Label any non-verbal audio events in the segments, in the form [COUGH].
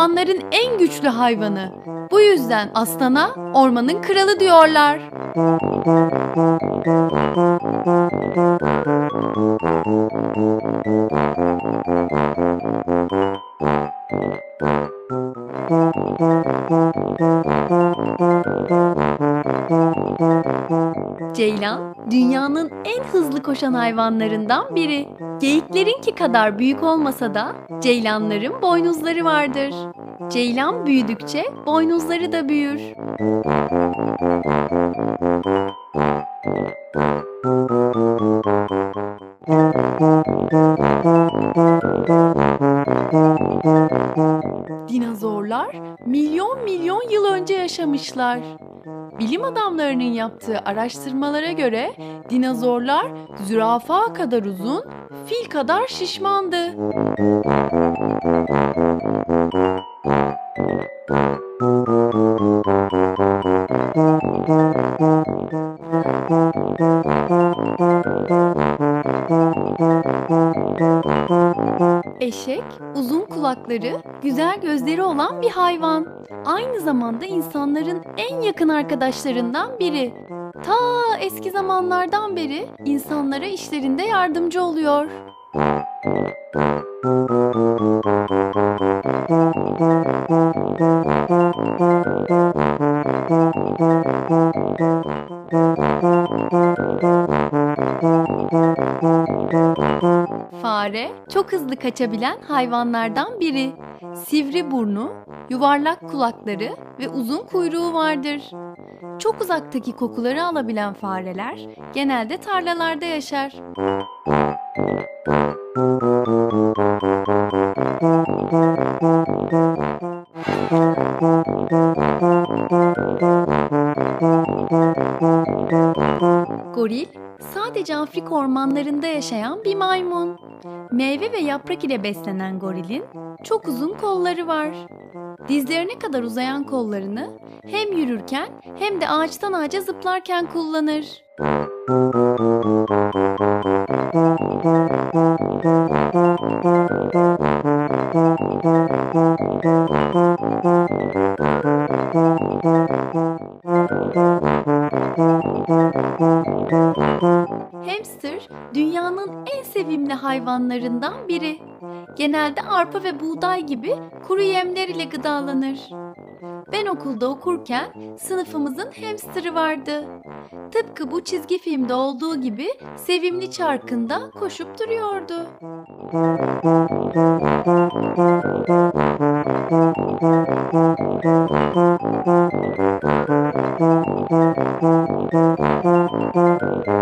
Ormanların en güçlü hayvanı. Bu yüzden aslana ormanın kralı diyorlar. Ceylan, dünyanın en hızlı koşan hayvanlarından biri. Geyiklerinki kadar büyük olmasa da ceylanların boynuzları vardır. Ceylan büyüdükçe boynuzları da büyür. Dinozorlar milyon milyon yıl önce yaşamışlar. Bilim adamlarının yaptığı araştırmalara göre dinozorlar zürafa kadar uzun, fil kadar şişmandı. Eşek, uzun kulakları, güzel gözleri olan bir hayvan. Aynı zamanda insanların en yakın arkadaşlarından biri. Ta eski zamanlardan beri insanlara işlerinde yardımcı oluyor. Fare çok hızlı kaçabilen hayvanlardan biri. Sivri burnu, yuvarlak kulakları ve uzun kuyruğu vardır. Çok uzaktaki kokuları alabilen fareler genelde tarlalarda yaşar. Goril sadece Afrika ormanlarında yaşayan bir maymun. Meyve ve yaprak ile beslenen gorilin çok uzun kolları var. Dizlerine kadar uzayan kollarını hem yürürken hem de ağaçtan ağaca zıplarken kullanır. Hamster dünyanın en sevimli hayvanlarından biri. Genelde arpa ve buğday gibi kuru yemler ile gıdalanır. Ben okulda okurken sınıfımızın hamsterı vardı. Tıpkı bu çizgi filmde olduğu gibi sevimli çarkında koşup duruyordu. [LAUGHS]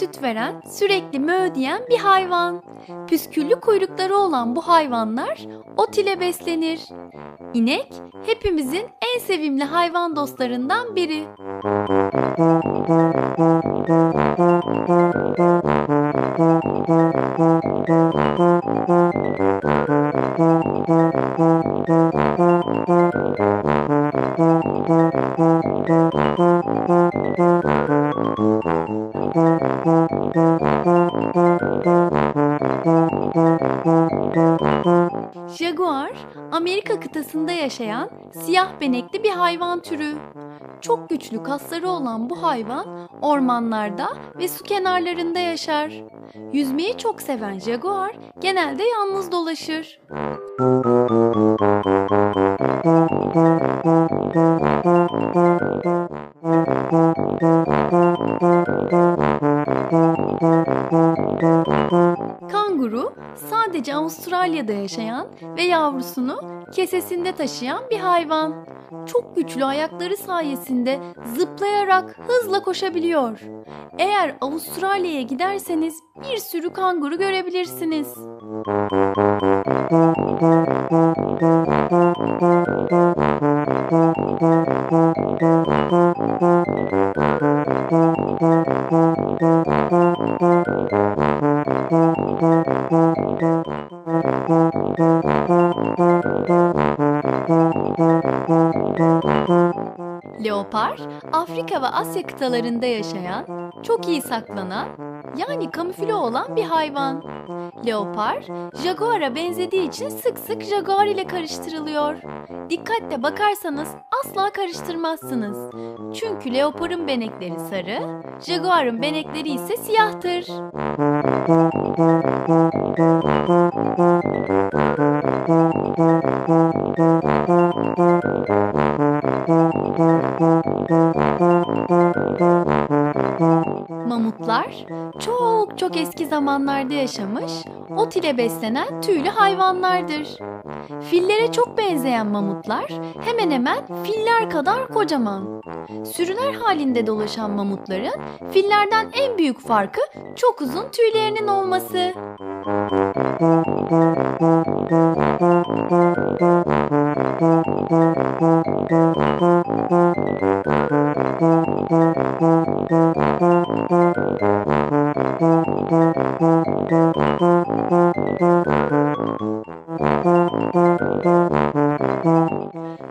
süt veren, sürekli mö diyen bir hayvan. Püsküllü kuyrukları olan bu hayvanlar ot ile beslenir. İnek, hepimizin en sevimli hayvan dostlarından biri. Jaguar, Kıtasında yaşayan siyah benekli bir hayvan türü. Çok güçlü kasları olan bu hayvan ormanlarda ve su kenarlarında yaşar. Yüzmeyi çok seven jaguar genelde yalnız dolaşır. Kanguru sadece Avustralya'da yaşayan ve yavrusunu kesesinde taşıyan bir hayvan. Çok güçlü ayakları sayesinde zıplayarak hızla koşabiliyor. Eğer Avustralya'ya giderseniz bir sürü kanguru görebilirsiniz. Thank you. Leopar, Afrika ve Asya kıtalarında yaşayan, çok iyi saklanan, yani kamufle olan bir hayvan. Leopar, jaguara benzediği için sık sık jaguar ile karıştırılıyor. Dikkatle bakarsanız asla karıştırmazsınız. Çünkü leoparın benekleri sarı, jaguarın benekleri ise siyahtır. Mamutlar çok çok eski zamanlarda yaşamış, ot ile beslenen tüylü hayvanlardır. Fillere çok benzeyen mamutlar hemen hemen filler kadar kocaman. Sürüler halinde dolaşan mamutların fillerden en büyük farkı çok uzun tüylerinin olması.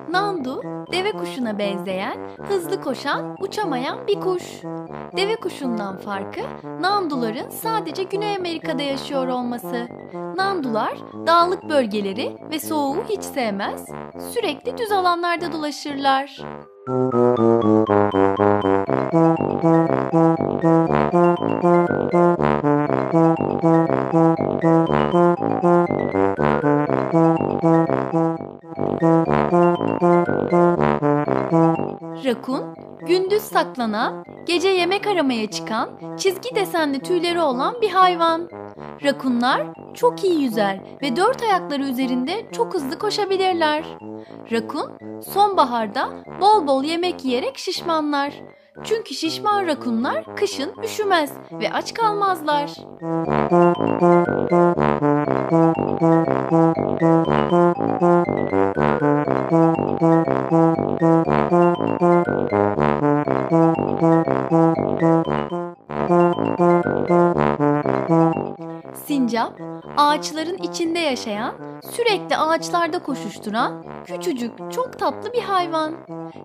Nandu, deve kuşuna benzeyen, hızlı koşan, uçamayan bir kuş. Deve kuşundan farkı, nanduların sadece Güney Amerika'da yaşıyor olması. Nandular dağlık bölgeleri ve soğuğu hiç sevmez, sürekli düz alanlarda dolaşırlar. Rakun, gündüz saklanan, gece yemek aramaya çıkan, çizgi desenli tüyleri olan bir hayvan. Rakunlar çok iyi yüzer ve dört ayakları üzerinde çok hızlı koşabilirler. Rakun, sonbaharda bol bol yemek yiyerek şişmanlar. Çünkü şişman rakunlar kışın üşümez ve aç kalmazlar. Sincap, ağaçların içinde yaşayan, sürekli ağaçlarda koşuşturan, küçücük, çok tatlı bir hayvan.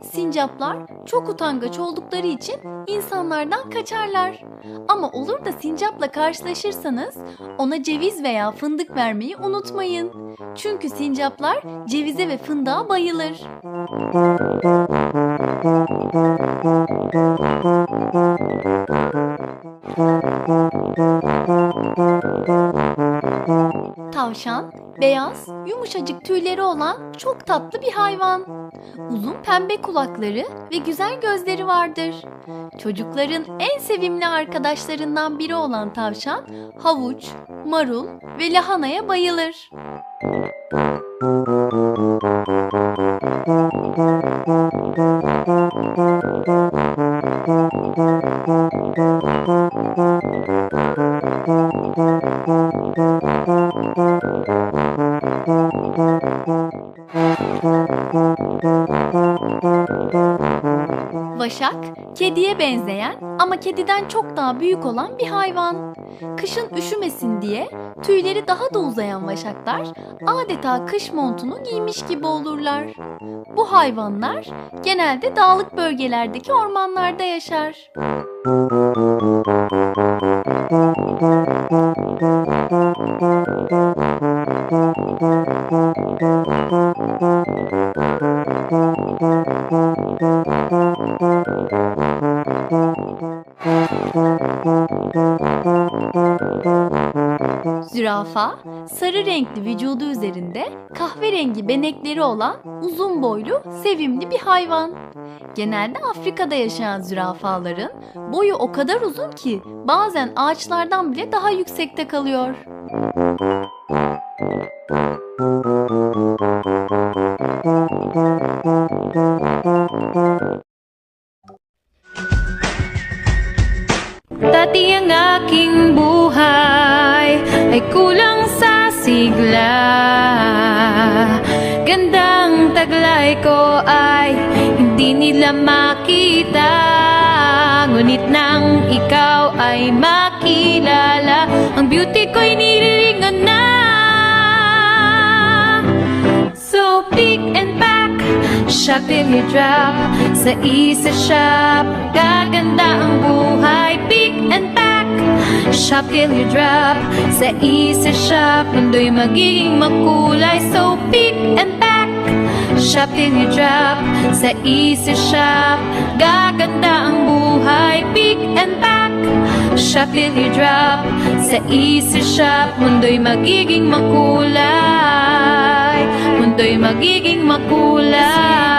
Sincaplar çok utangaç oldukları için insanlardan kaçarlar. Ama olur da sincapla karşılaşırsanız ona ceviz veya fındık vermeyi unutmayın. Çünkü sincaplar cevize ve fındığa bayılır. Tavşan, beyaz, yumuşacık tüyleri olan çok tatlı bir hayvan. Uzun pembe kulakları ve güzel gözleri vardır. Çocukların en sevimli arkadaşlarından biri olan tavşan, havuç, marul ve lahanaya bayılır. Vaşak, kediye benzeyen ama kediden çok daha büyük olan bir hayvan. Kışın üşümesin diye tüyleri daha da uzayan vaşaklar adeta kış montunu giymiş gibi olurlar. Bu hayvanlar genelde dağlık bölgelerdeki ormanlarda yaşar. Zürafa, sarı renkli vücudu üzerinde kahverengi benekleri olan uzun boylu, sevimli bir hayvan. Genelde Afrika'da yaşayan zürafaların boyu o kadar uzun ki bazen ağaçlardan bile daha yüksekte kalıyor. Dati ang aking buhay ay kulang sa sigla. Gandang taglay ko ay hindi nila makita. Ngunit nang ikaw ay makilala Ang beauty ko'y nililingon na. So big and back, Shop till you drop. Sa Easy Shop Gaganda ang buhay. Pick and pack Shop till you drop. Sa Easy Shop Mundo'y magiging makulay. So pick and pack. Shop till you drop. Sa Easy Shop Gaganda ang buhay. Pick and pack. Shop till you drop. Sa Easy Shop Mundo'y magiging makulay. Mundo'y magiging makulay